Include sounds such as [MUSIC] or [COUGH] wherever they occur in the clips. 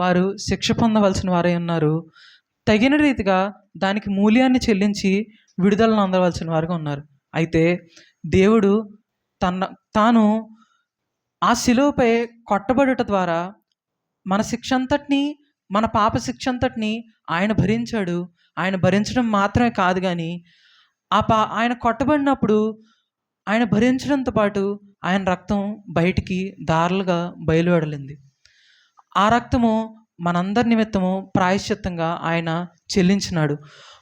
వారు శిక్ష పొందవలసిన వారై ఉన్నారు. తగిన రీతిగా దానికి మూల్యాన్ని చెల్లించి విడుదలను అందవలసిన వారుగా ఉన్నారు. అయితే దేవుడు తన తాను ఆ శిలువపై కొట్టబడుట ద్వారా మన శిక్ష అంతటిని మన పాప శిక్షంతటిని ఆయన భరించాడు. ఆయన భరించడం మాత్రమే కాదు కానీ ఆ పా ఆయన కొట్టబడినప్పుడు ఆయన భరించడంతో పాటు ఆయన రక్తం బయటికి దారులుగా బయలువెడలింది. ఆ రక్తము మనందరి నిమిత్తము ప్రాయశ్చిత్తంగా ఆయన చెల్లించినాడు.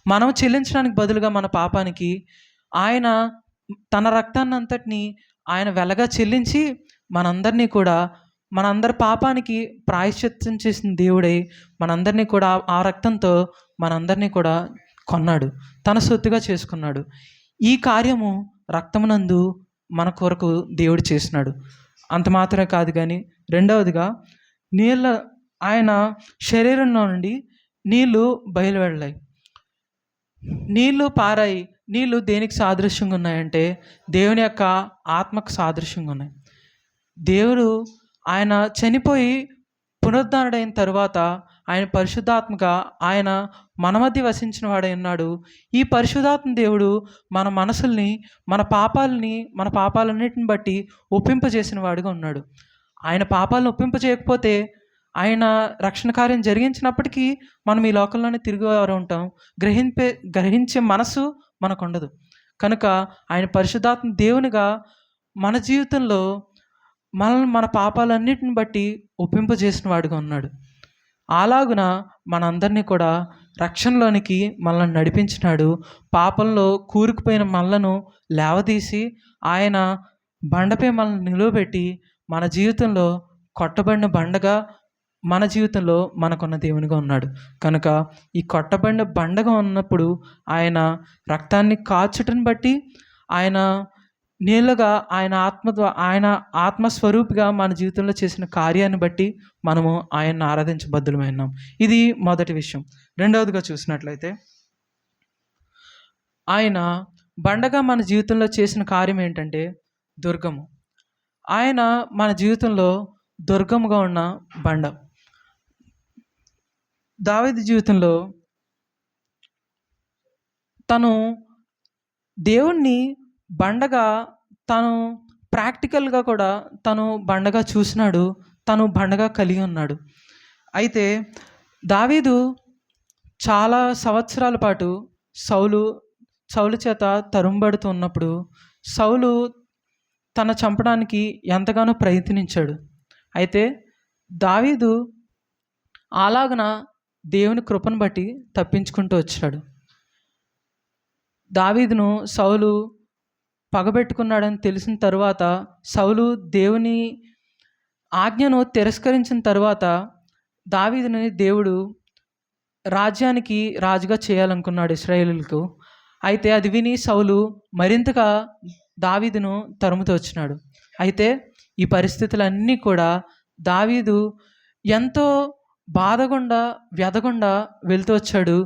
మనం చెల్లించడానికి బదులుగా మన పాపానికి ఆయన తన రక్తాన్ని అంతటిని ఆయన వెలగా చెల్లించి మనందరినీ కూడా మనందరి పాపానికి ప్రాయశ్చిత్తం చేసిన దేవుడై మనందరినీ కూడా ఆ రక్తంతో మనందరినీ కూడా కొన్నాడు. తన సొత్తుగా చేసుకున్నాడు. ఈ కార్యము రక్తమునందు మన కొరకు దేవుడు చేసినాడు. అంత మాత్రమే కాదు కానీ రెండవదిగా నీళ్ళ ఆయన శరీరంలో నుండి నీళ్ళు బయలువెళ్ళాయి నీళ్ళు పారాయి నీళ్ళు దేనికి సాదృశ్యంగా ఉన్నాయంటే దేవుని యొక్క ఆత్మకు సాదృశ్యంగా ఉన్నాయి. దేవుడు ఆయన చనిపోయి పునరుద్ధరణైన తరువాత ఆయన పరిశుద్ధాత్మగా ఆయన మన మధ్య వసించిన వాడై ఉన్నాడు. ఈ పరిశుద్ధాత్మ దేవుడు మన మనసుల్ని మన పాపాలని మన పాపాలన్నిటిని బట్టి ఒప్పింపజేసిన వాడుగా ఉన్నాడు. ఆయన పాపాలను ఒప్పింపజేయకపోతే ఆయన రక్షణ కార్యం జరిగించినప్పటికీ మనం ఈ లోకంలోనే తిరిగివారు ఉంటాం. గ్రహింపే గ్రహించే మనసు మనకు ఉండదు కనుక ఆయన పరిశుద్ధాత్మ దేవునిగా మన జీవితంలో మనల్ని మన పాపాలన్నిటిని బట్టి ఒప్పింపజేసిన వాడుగా ఉన్నాడు. అలాగున మనందరినీ కూడా రక్షణలోనికి మనల్ని నడిపించినాడు. పాపంలో కూరుకుపోయిన మనలను లేవదీసి ఆయన బండపై మనల్ని నిలువబెట్టి మన జీవితంలో కొట్టబడిన బండగా మన జీవితంలో మనకున్న దేవునిగా ఉన్నాడు. కనుక ఈ కొట్టబడిన బండగా ఉన్నప్పుడు ఆయన రక్తాన్ని కాచుటను బట్టి ఆయన నీళ్ళగా ఆయన ఆత్మ ఆయన ఆత్మస్వరూపిగా మన జీవితంలో చేసిన కార్యాన్ని బట్టి మనము ఆయన్ని ఆరాధించబద్దులమైనాం ఇది మొదటి విషయం. రెండవదిగా చూసినట్లయితే ఆయన బండగా మన జీవితంలో చేసిన కార్యం ఏంటంటే దుర్గము. ఆయన మన జీవితంలో దుర్గముగా ఉన్న బండ. దావేది జీవితంలో తను దేవుణ్ణి బండగా తను ప్రాక్టికల్గా కూడా తను బండగా చూసినాడు తను బండగా కలిగి ఉన్నాడు. అయితే దావీదు చాలా సంవత్సరాల పాటు సౌలు సౌలు చేత తరుంబడుతూ ఉన్నప్పుడు సౌలు తన చంపడానికి ఎంతగానో ప్రయత్నించాడు. అయితే దావీదు అలాగన దేవుని కృపను బట్టి తప్పించుకుంటూ వచ్చాడు. దావీదును సౌలు పగబెట్టుకున్నాడని తెలిసిన తరువాత సౌలు దేవుని ఆజ్ఞను తిరస్కరించిన తరువాత దావీదుని దేవుడు రాజ్యానికి రాజుగా చేయాలనుకున్నాడు ఇస్రాయేలులకు అయితే అది విని సౌలు మరింతగా దావీదును తరుముతూ వచ్చినాడు. అయితే ఈ పరిస్థితులన్నీ కూడా దావీదు ఎంతో బాధగుండా వ్యధగుండా వెళ్తూ వచ్చాడు.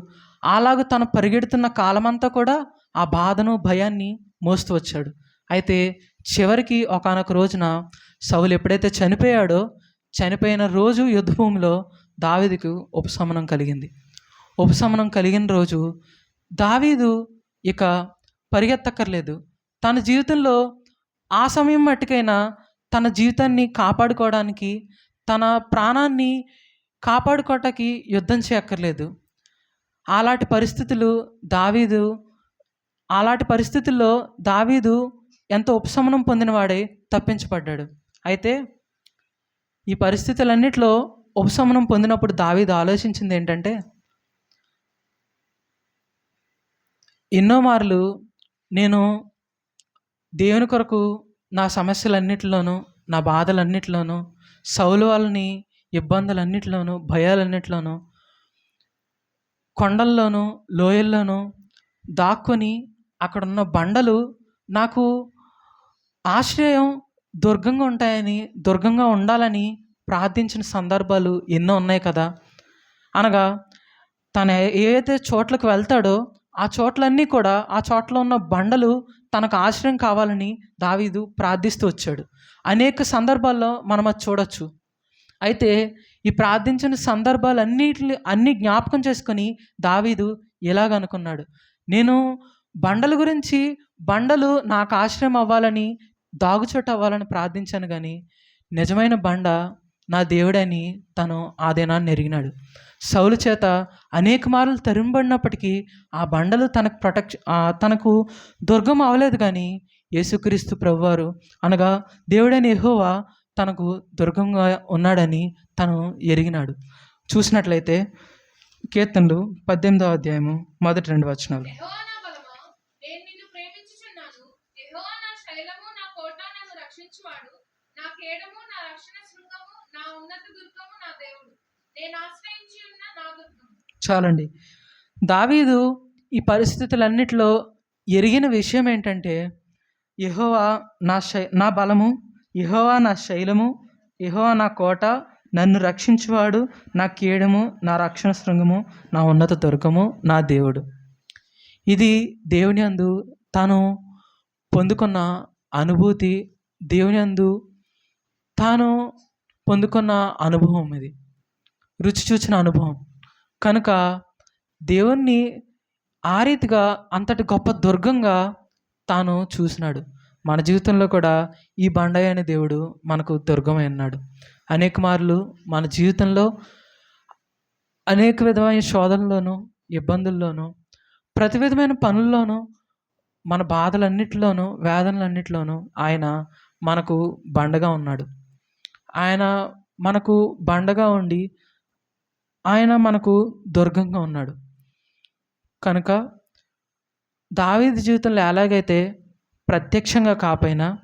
అలాగ తను పరిగెడుతున్న కాలమంతా కూడా ఆ బాధను భయాన్ని మోస్తూ వచ్చాడు. అయితే చివరికి ఒకానొక రోజున సౌలు ఎప్పుడైతే చనిపోయాడో చనిపోయిన రోజు యుద్ధభూమిలో దావీదుకు ఉపశమనం కలిగింది. ఉపశమనం కలిగిన రోజు దావీదు ఇక పరిగెత్తక్కర్లేదు. తన జీవితంలో ఆ సమయం మట్టుకైనా తన జీవితాన్ని కాపాడుకోవడానికి తన ప్రాణాన్ని కాపాడుకోవటానికి యుద్ధం చేయక్కర్లేదు. అలాంటి పరిస్థితులు దావీదు అలాంటి పరిస్థితుల్లో దావీదు ఎంత ఉపశమనం పొందినవాడే తప్పించబడ్డాడు. అయితే ఈ పరిస్థితులన్నిటిలో ఉపశమనం పొందినప్పుడు దావీదు ఆలోచించింది ఏంటంటే ఎన్నో మార్లు నేను దేవుని కొరకు నా సమస్యలన్నిటిలోనూ నా బాధలన్నిటిలోనూ సౌలు వాళ్ళని ఇబ్బందులన్నిటిలోనూ భయాలన్నిటిలోనూ కొండల్లోనూ లోయల్లోనూ దాక్కుని అక్కడున్న బండలు నాకు ఆశ్రయం దుర్గంగా ఉంటాయని దుర్గంగా ఉండాలని ప్రార్థించిన సందర్భాలు ఎన్నో ఉన్నాయి కదా. అనగా తను ఏదైతే చోట్లకు వెళ్తాడో ఆ చోట్లన్నీ కూడా ఆ చోట్ల ఉన్న బండలు తనకు ఆశ్రయం కావాలని దావీదు ప్రార్థిస్తూ వచ్చాడు. అనేక సందర్భాల్లో మనం అది చూడొచ్చు. అయితే ఈ ప్రార్థించిన సందర్భాలన్నిటి అన్ని జ్ఞాపకం చేసుకొని దావీదు ఇలాగనుకున్నాడు నేను బండల గురించి బండలు నాకు ఆశ్రయం అవ్వాలని దాగుచోటు అవ్వాలని ప్రార్థించాను కానీ నిజమైన బండ నా దేవుడని తను ఆ దినాన్ని ఎరిగినాడు. సౌలు చేత అనేక మార్లు తరింబడినప్పటికీ ఆ బండలు తనకు ప్రొటెక్ట్ తనకు దుర్గం అవ్వలేదు కానీ యేసుక్రీస్తు ప్రభువారు అనగా దేవుడైన ఎహోవా తనకు దుర్గంగా ఉన్నాడని తను ఎరిగినాడు. చూసినట్లయితే కీర్తనలు పద్దెనిమిదవ అధ్యాయము మొదటి రెండు వచనాలు. నా కేడము నా రక్షణ శృంగము నా ఉన్నత దుర్గము నా దేవుడు. చాలండి. దావీదు ఈ పరిస్థితులన్నిటిలో ఎరిగిన విషయం ఏంటంటే యహోవా నా శై నా బలము యహోవా నా శైలము యహోవా నా కోట నన్ను రక్షించువాడు నా కీడము నా రక్షణ శృంగము నా ఉన్నత దుర్గము నా దేవుడు. ఇది దేవుని అందు తాను పొందుకున్న అనుభూతి దేవుని అందు తాను పొందుకున్న అనుభవం ఇది. రుచి చూచిన అనుభవం. కనుక దేవుణ్ణి ఆ రీతిగా అంతటి గొప్ప దుర్గంగా తాను చూసినాడు. మన జీవితంలో కూడా ఈ బండయ్య అనే దేవుడు మనకు దుర్గమై ఉన్నాడు. అనేక మార్లు మన జీవితంలో అనేక విధమైన శోధనలోనూ ఇబ్బందుల్లోనూ ప్రతి విధమైన పనుల్లోనూ మన బాధలన్నిటిలోనూ వేదనలన్నిటిలోనూ ఆయన మనకు బండగా ఉన్నాడు. ఆయన మనకు బండగా ఉండి ఆయన మనకు దుర్గంగా ఉన్నాడు. కనుక దావీదు జీవితంలో ఎలాగైతే ప్రత్యక్షంగా కాపోయినా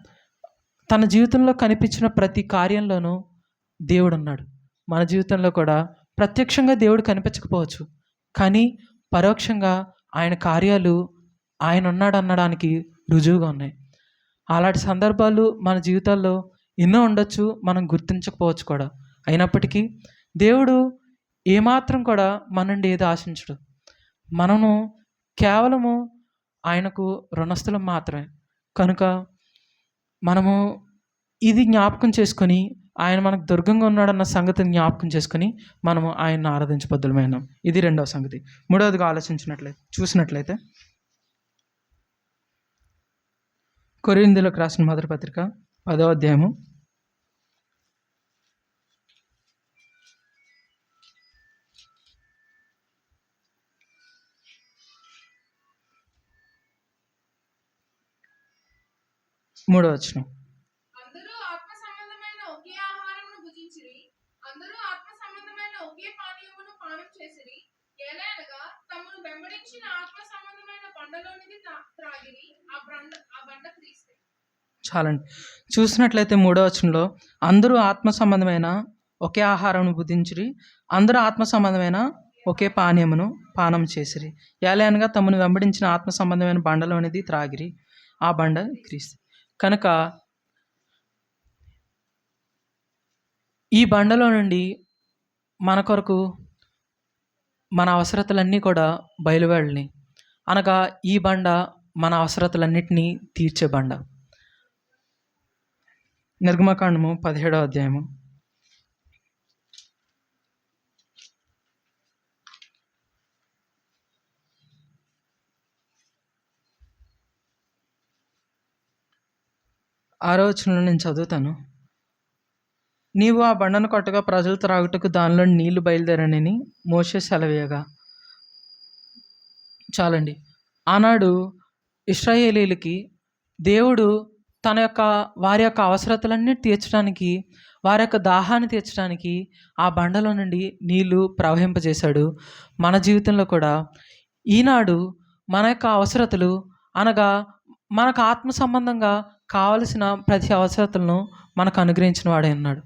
తన జీవితంలో కనిపించిన ప్రతి కార్యంలోనూ దేవుడు ఉన్నాడు మన జీవితంలో కూడా ప్రత్యక్షంగా దేవుడు కనిపించకపోవచ్చు. కానీ పరోక్షంగా ఆయన కార్యాలు ఆయన ఉన్నాడు అనడానికి రుజువుగా ఉన్నాయి. అలాంటి సందర్భాలు మన జీవితాల్లో ఎన్నో ఉండొచ్చు మనం గుర్తించకపోవచ్చు కూడా. అయినప్పటికీ దేవుడు ఏమాత్రం కూడా మన నుండి ఏది ఆశించడు. మనము కేవలము ఆయనకు రుణస్థలం మాత్రమే. కనుక మనము ఇది జ్ఞాపకం చేసుకొని ఆయన మనకు దుర్గంగా ఉన్నాడన్న సంగతిని జ్ఞాపకం చేసుకొని మనము ఆయన్ని ఆరాధించబద్దులమైనాం ఇది రెండవ సంగతి. మూడవదిగా ఆలోచించినట్లయితే చూసినట్లయితే కొరిందులకు రాసిన మొదటి పత్రిక పదవ అధ్యాయము బండ క్రీస్తే చాలండి. చూసినట్లయితే మూడవ వచనంలో అందరూ ఆత్మ సంబంధమైన ఒకే ఆహారం బుద్ధించిరి అందరూ ఆత్మ సంబంధమైన ఒకే పానీయమును పానం చేసిరి. ఏలయనగా తమను వెంబడించిన ఆత్మ సంబంధమైన బండలోనిది త్రాగిరి ఆ బండ క్రీస్తు కనుక ఈ బండలో నుండి మన కొరకు మన అవసరతలన్నీ కూడా బయలువెళ్ళని. అనగా ఈ బండ మన అవసరతలన్నిటినీ తీర్చే బండ. నిర్గమకాండము పదిహేడో అధ్యాయము. ఆరో వచనంలో నేను చదువుతాను. నీవు ఆ బండను కొట్టగా ప్రజలు త్రాగుటకు దానిలో నీళ్ళు బయలుదేరనని మోసే సెలవేయగా. చాలండి. ఆనాడు ఇస్రాయేలీలకి దేవుడు తన యొక్క వారి యొక్క అవసరతలన్నీ తీర్చడానికి వారి యొక్క దాహాన్ని తీర్చడానికి ఆ బండలో నుండి నీళ్ళు ప్రవహింపజేశాడు. మన జీవితంలో కూడా ఈనాడు మన యొక్క అవసరతలు అనగా మనకు ఆత్మ సంబంధంగా కావలసిన ప్రతి అవసరతలను మనకు అనుగ్రహించిన వాడే ఉన్నాడు.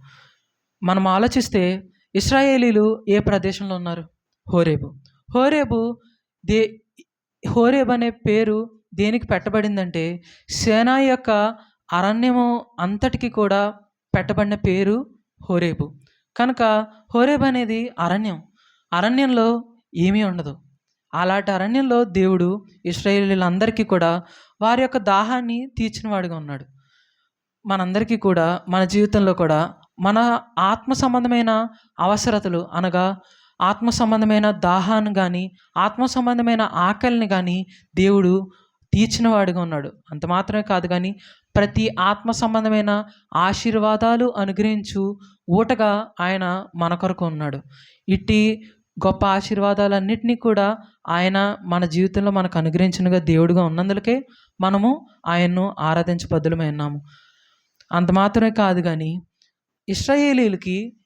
మనం ఆలోచిస్తే ఇస్రాయేలీలు ఏ ప్రదేశంలో ఉన్నారు? హోరేబు. హోరేబు దే హోరేబ్ అనే పేరు దేనికి పెట్టబడిందంటే సేనా యొక్క అరణ్యము అంతటికి కూడా పెట్టబడిన పేరు హోరేబు. కనుక హోరేబ్ అనేది అరణ్యం. అరణ్యంలో ఏమీ ఉండదు. అలాంటి అరణ్యంలో దేవుడు ఇస్రాయేలీలందరికీ కూడా వారి యొక్క దాహాన్ని తీర్చినవాడుగా ఉన్నాడు. మనందరికీ కూడా మన జీవితంలో కూడా మన ఆత్మ సంబంధమైన అవసరతలు అనగా ఆత్మ సంబంధమైన దాహాన్ని కానీ ఆత్మ సంబంధమైన ఆకలిని కానీ దేవుడు తీర్చినవాడుగా ఉన్నాడు. అంత మాత్రమే కాదు కానీ ప్రతి ఆత్మ సంబంధమైన ఆశీర్వాదాలు అనుగ్రహించు ఊటగా ఆయన మన కొరకు ఉన్నాడు. ఇట్టి గొప్ప ఆశీర్వాదాలన్నింటినీ కూడా ఆయన మన జీవితంలో మనకు అనుగ్రహించినగా దేవుడుగా ఉన్నందులకే మనము ఆయన్ను ఆరాధించ బద్దులమై ఉన్నాము. అంత మాత్రమే కాదు కానీ ఇస్రాయేలీలకి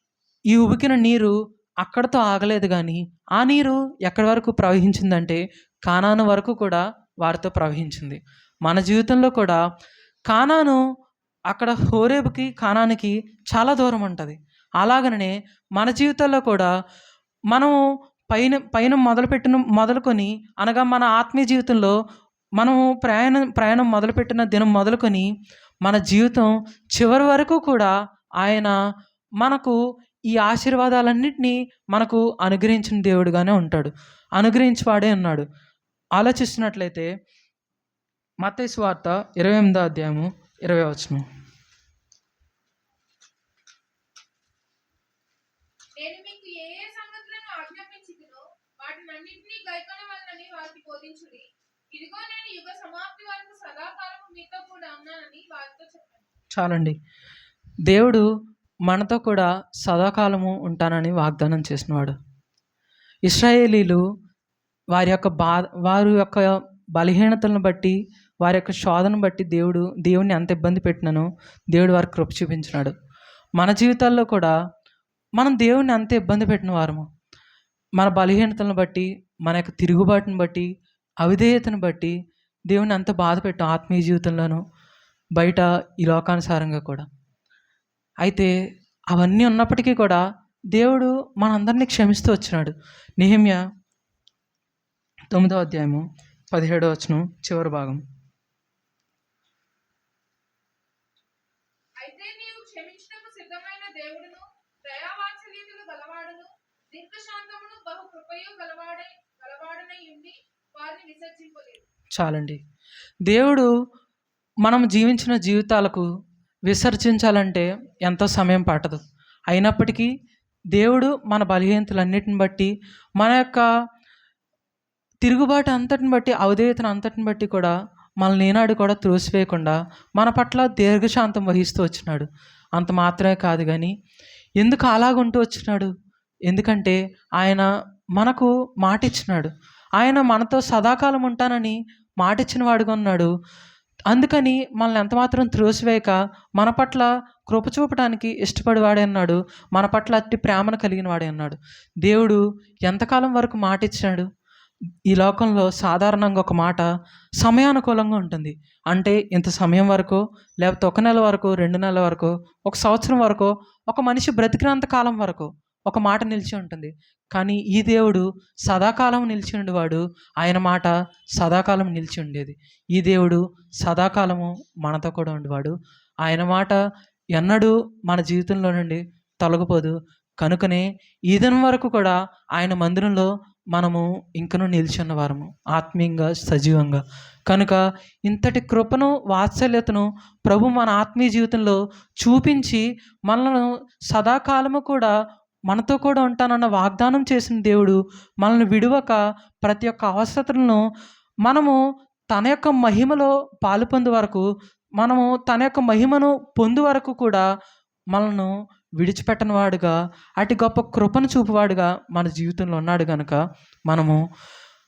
ఈ ఉబికిన నీరు అక్కడతో ఆగలేదు కానీ ఆ నీరు ఎక్కడి వరకు ప్రవహించిందంటే కానాను వరకు కూడా వారితో ప్రవహించింది. మన జీవితంలో కూడా కానాను అక్కడ హోరేబుకి కానానికి చాలా దూరం ఉంటుంది. అలాగనే మన జీవితాల్లో కూడా మనం పైన పైన మొదలుపెట్టిన మొదలుకొని అనగా మన ఆత్మీయ జీవితంలో మనము ప్రయాణం ప్రయాణం మొదలుపెట్టిన దినం మొదలుకొని మన జీవితం చివరి వరకు కూడా ఆయన మనకు ఈ ఆశీర్వాదాలన్నింటినీ మనకు అనుగ్రహించిన దేవుడుగానే ఉంటాడు. అనుగ్రహించవాడే ఉన్నాడు. ఆలోచిస్తున్నట్లయితే మత్తయి వార్త ఇరవై ఎనిమిదో అధ్యాయము ఇరవై వచనం. నేను మీకు ఏ ఏ సంగతులను ఆజ్ఞాపించినో వాటిని అన్నింటినీ గైకొన వలనని వారికి బోధించుడి. ఇదిగో నేను యుగ సమాప్తి వరకు సదాకాలము మీతో కూడా ఉన్నానని వారితో చెప్పాను. చాలండి. దేవుడు మనతో కూడా సదాకాలము ఉంటానని వాగ్దానం చేసినవాడు. ఇస్రాయేలీలు వారి యొక్క బా వారి యొక్క బలహీనతలను బట్టి వారి యొక్క శోధను బట్టి దేవుడు దేవుణ్ణి అంత ఇబ్బంది పెట్టినను దేవుడు వారికి కృప చూపించినాడు. మన జీవితాల్లో కూడా మనం దేవుణ్ణి అంత ఇబ్బంది పెట్టిన వారము. మన బలహీనతలను బట్టి మన యొక్క తిరుగుబాటును బట్టి అవిధేయతను బట్టి దేవుని అంత బాధ పెట్టాం ఆత్మీయ జీవితంలోనూ బయట ఈ లోకానుసారంగా కూడా. అయితే అవన్నీ ఉన్నప్పటికీ కూడా దేవుడు మనందరినీ క్షమిస్తూ వచ్చినాడు. నిహమ్య తొమ్మిదో అధ్యాయము పదిహేడో వచనం చివరి భాగం అయితే నీవు క్షమించుటకు సిద్ధమైన దేవుడును దయావాత్సల్యతలు గలవాడును దీర్ఘశాంతమును బహు కృపయు గలవాడై గలవాడనై ఉండి వారిని విసర్జింపలేదు. చాలండి. దేవుడు మనం జీవించిన జీవితాలకు విసర్జించాలంటే ఎంతో సమయం పట్టదు. అయినప్పటికీ దేవుడు మన బలహీనతలన్నిటిని బట్టి మన యొక్క తిరుగుబాటు అంతటిని బట్టి అవధేయతను అంతటిని బట్టి కూడా మనల్ని ఏనాడు కూడా త్రోసివేయకుండా మన పట్ల దీర్ఘశాంతం వహిస్తూ వచ్చినాడు. అంత మాత్రమే కాదు కానీ ఎందుకు అలాగుంటూ వచ్చినాడు? ఎందుకంటే ఆయన మనకు మాట ఇచ్చినాడు ఆయన మనతో సదాకాలం ఉంటానని మాట ఇచ్చిన వాడుగా ఉన్నాడు. అందుకని మనల్ని ఎంతమాత్రం త్రోసివేయక మన పట్ల కృప చూపడానికి ఇష్టపడేవాడే అన్నాడు మన పట్ల అట్టి ప్రేమను కలిగిన వాడే అన్నాడు దేవుడు ఎంతకాలం వరకు మాట ఇచ్చాడు ఈ లోకంలో సాధారణంగా ఒక మాట సమయానుకూలంగా ఉంటుంది. అంటే ఇంత సమయం వరకు లేకపోతే ఒక నెల వరకు రెండు నెలల వరకు ఒక సంవత్సరం వరకు ఒక మనిషి బ్రతికినంత కాలం వరకు ఒక మాట నిలిచి ఉంటుంది. కానీ ఈ దేవుడు సదాకాలం నిలిచి ఉండేవాడు. ఆయన మాట సదాకాలం నిలిచి ఉండేది. ఈ దేవుడు సదాకాలము మనతో కూడా ఉండేవాడు. ఆయన మాట ఎన్నడూ మన జీవితంలో నుండి తొలగిపోదు. కనుకనే ఈ వరకు కూడా ఆయన మందిరంలో మనము ఇంకనూ నిలిచి ఉన్నవారము. ఆత్మీయంగా సజీవంగా. కనుక ఇంతటి కృపను వాత్సల్యతను ప్రభు మన ఆత్మీయ జీవితంలో చూపించి మనలను సదాకాలము కూడా మనతో కూడా ఉంటానన్న వాగ్దానం చేసిన దేవుడు మనల్ని విడువక ప్రతి ఒక్క అవసరతలను మనము తన యొక్క మహిమలో పాలు పొందు వరకు మనము తన యొక్క మహిమను పొందు వరకు కూడా మనను విడిచిపెట్టని వాడుగా అటు గొప్ప కృపను చూపువాడుగా మన జీవితంలో ఉన్నాడు కనుక మనము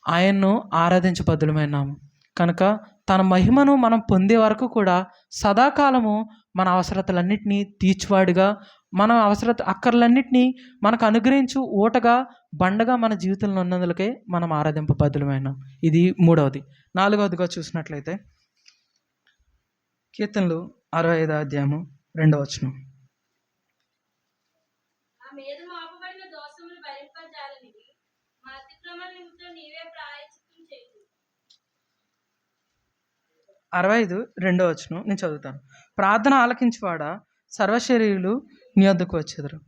ఆయన్ను ఆరాధించబద్దులమైనాము కనుక తన మహిమను మనం పొందే వరకు కూడా సదాకాలము మన అవసరతలన్నింటినీ తీర్చువాడుగా మన అవసరత అక్కర్లన్నింటినీ మనకు అనుగ్రహించు ఊటగా బండగా మన జీవితంలో ఉన్నందులకే మనం ఆరాధింపబద్దులమైనాం ఇది మూడవది. నాలుగవదిగా చూసినట్లయితే కీర్తనలు అరవై ఐదో అధ్యాయము రెండవ వచనం. అరవై ఐదు రెండో వచనం. నేను చదువుతాను. ప్రార్థన ఆలకించువాడా? సర్వశరీరులు నీ వద్దకు వచ్చేదరు.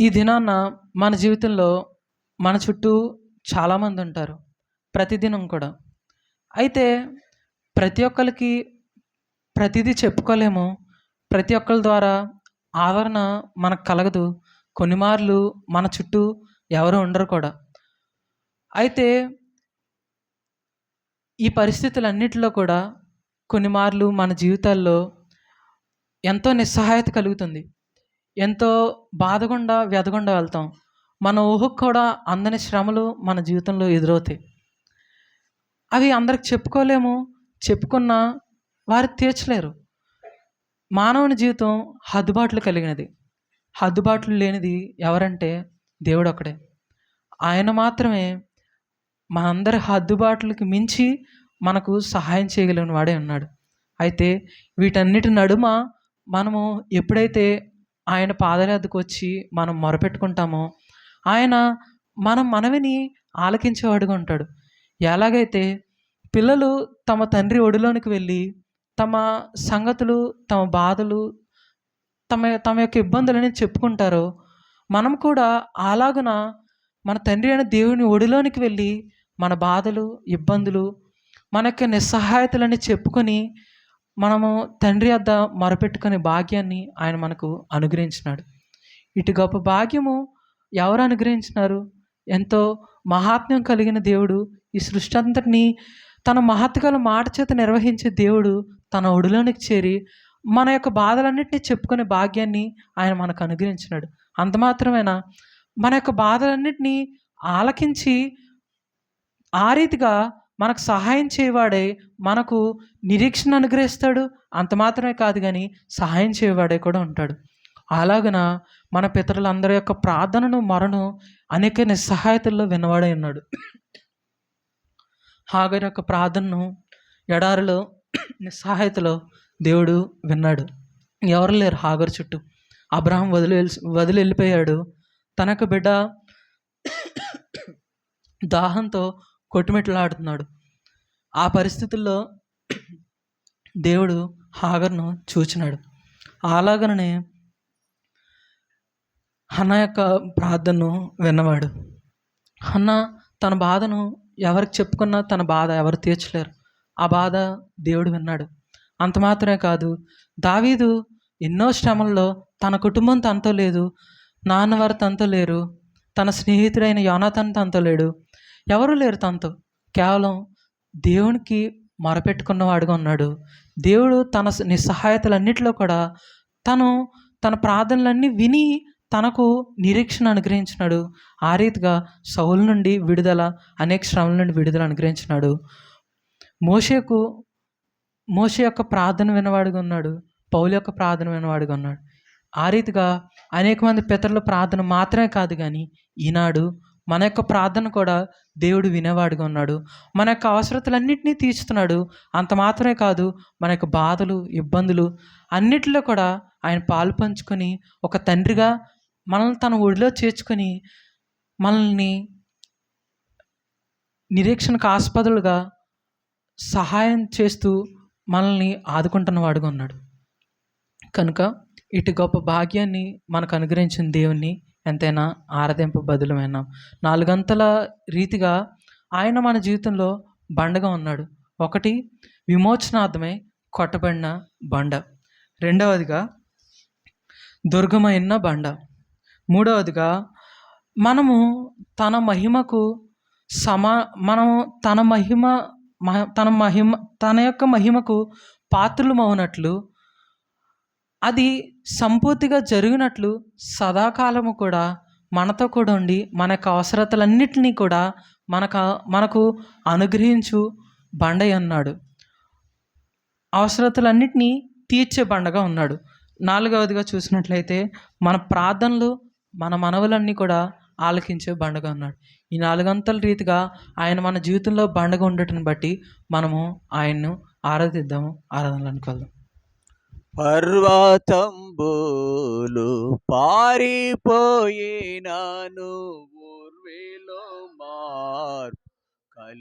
ఈ దినాన మన జీవితంలో మన చుట్టూ చాలామంది ఉంటారు. ప్రతిదినం కూడా. అయితే ప్రతి ఒక్కరికి ప్రతిదీ చెప్పుకోలేము. ప్రతి ఒక్కరి ద్వారా ఆదరణ మనకు కలగదు. కొన్ని మార్లు మన చుట్టూ ఎవరు ఉండరు కూడా. అయితే ఈ పరిస్థితులన్నిటిలో కూడా కొన్ని మార్లు మన జీవితాల్లో ఎంతో నిస్సహాయత కలుగుతుంది. ఎంతో బాధగుండా వెదగుండా వెళ్తాం. మన ఊహకు కూడా అందని శ్రమలు మన జీవితంలో ఎదురవుతాయి. అవి అందరికి చెప్పుకోలేము. చెప్పుకున్నా వారు తీర్చలేరు. మానవుని జీవితం హద్దుబాట్లు కలిగినది. హద్దుబాట్లు లేనిది ఎవరంటే దేవుడు ఒకడే ఆయన మాత్రమే మనందరి హద్దుబాట్లకి మించి మనకు సహాయం చేయగలిగిన వాడే ఉన్నాడు. అయితే వీటన్నిటి నడుమ మనము ఎప్పుడైతే ఆయన పాదయాత్రకు వచ్చి మనం మొరపెట్టుకుంటామో ఆయన మన మనవిని ఆలకించేవాడుగా ఉంటాడు. ఎలాగైతే పిల్లలు తమ తండ్రి ఒడిలోనికి వెళ్ళి తమ సంగతులు తమ బాధలు తమ తమ యొక్క ఇబ్బందులని చెప్పుకుంటారో మనం కూడా అలాగున మన తండ్రి అయిన దేవుని ఒడిలోనికి వెళ్ళి మన బాధలు ఇబ్బందులు మన యొక్క నిస్సహాయతలని చెప్పుకొని మనము తండ్రి వద్ద మొరపెట్టుకునే భాగ్యాన్ని ఆయన మనకు అనుగ్రహించినాడు. ఇటు గొప్ప భాగ్యము ఎవరు అనుగ్రహించినారు? ఎంతో మహాత్మ్యం కలిగిన దేవుడు ఈ సృష్టి అంతటినీ తన మహత్గల మాట చేత నిర్వహించే దేవుడు తన ఒడిలోనికి చేరి మన యొక్క బాధలన్నింటినీ చెప్పుకునే భాగ్యాన్ని ఆయన మనకు అనుగ్రహించినాడు. అంత మాత్రమేనా? మన యొక్క బాధలన్నింటినీ ఆలకించి ఆ రీతిగా మనకు సహాయం చేయవాడే మనకు నిరీక్షణ అనుగ్రహిస్తాడు. అంత మాత్రమే కాదు కానీ సహాయం చేయవాడే కూడా ఉంటాడు. అలాగన మన పితరులందరి యొక్క ప్రార్థనను మరణం అనేక నిస్సహాయతల్లో వినవాడై ఉన్నాడు. [CLEARS THROAT] హాగర్ యొక్క ప్రార్థనను ఎడారిలో నిస్సహాయతలో దేవుడు విన్నాడు. ఎవరు లేరు హాగర్ చుట్టూ. అబ్రహం వదిలి వెళ్ళి- వదిలి వెళ్ళిపోయాడు. తన యొక్క బిడ్డ దాహంతో కొట్టుమిట్లాడుతున్నాడు ఆ పరిస్థితుల్లో దేవుడు హాగర్ను చూచినాడు. అలాగనే హన్న యొక్క ప్రార్థనను విన్నవాడు. హన్న తన బాధను ఎవరికి చెప్పుకున్నా తన బాధ ఎవరు తీర్చలేరు. ఆ బాధ దేవుడు విన్నాడు. అంత మాత్రమే కాదు దావీదు ఎన్నో శ్రమల్లో తన కుటుంబం తనతో లేదు నాన్నవారు తనతో లేరు తన స్నేహితుడైన యోనాథన్ తనతో లేడు ఎవరు లేరు తనతో. కేవలం దేవునికి మొరపెట్టుకున్నవాడుగా ఉన్నాడు. దేవుడు తన నిస్సహాయతలన్నింటిలో కూడా తను తన ప్రార్థనలన్నీ విని తనకు నిరీక్షణ అనుగ్రహించినాడు. ఆ రీతిగా సౌలు నుండి విడుదల అనేక శ్రమల నుండి విడుదల అనుగ్రహించినాడు. మోషేకు మోషే యొక్క ప్రార్థన వినవాడుగా ఉన్నాడు పౌలు యొక్క ప్రార్థన వినవాడుగా ఉన్నాడు. ఆ రీతిగా అనేక మంది పితరుల ప్రార్థన మాత్రమే కాదు కానీ ఈనాడు మన యొక్క ప్రార్థన కూడా దేవుడు వినేవాడుగా ఉన్నాడు. మన యొక్క అవసరతలన్నింటినీ తీర్చుతున్నాడు. అంత మాత్రమే కాదు మన యొక్క బాధలు ఇబ్బందులు అన్నిటిలో కూడా ఆయన పాలు పంచుకొని ఒక తండ్రిగా మనల్ని తన ఒడిలో చేర్చుకొని మనల్ని నిరీక్షణకు ఆస్పదులుగా సహాయం చేస్తూ మనల్ని ఆదుకుంటున్న వాడుగా ఉన్నాడు. కనుక ఇటు గొప్ప భాగ్యాన్ని మనకు అనుగ్రహించిన దేవుణ్ణి ఎంతైనా ఆరాధింపు బదులమైన? నాలుగంతల రీతిగా ఆయన మన జీవితంలో బండగా ఉన్నాడు. ఒకటి విమోచనార్థమై కొట్టబడిన బండ. రెండవదిగా దుర్గమైన బండ. మూడవదిగా మనము తన మహిమకు సమా మనము తన మహిమ మహ- తన మహిమ తన యొక్క మహిమకు పాత్రులమవునట్లు అది సంపూర్తిగా జరిగినట్లు సదాకాలము కూడా మనతో కూడా ఉండి మన యొక్క అవసరతలన్నింటినీ కూడా మనకు మనకు అనుగ్రహించు బండై అన్నాడు అవసరతలన్నిటినీ తీర్చే బండగా ఉన్నాడు. నాలుగవదిగా చూసినట్లయితే మన ప్రార్థనలు మన మనవులన్నీ కూడా ఆలకించే బండగా ఉన్నాడు. ఈ నాలుగంతల రీతిగా ఆయన మన జీవితంలో బండగా ఉండటం బట్టి మనము ఆయన్ను ఆరాధిద్దాము ఆరాధనలు అనుకోదాం పర్వతంబులు పారిపోయినాను ఊర్వేలో మార్ కలి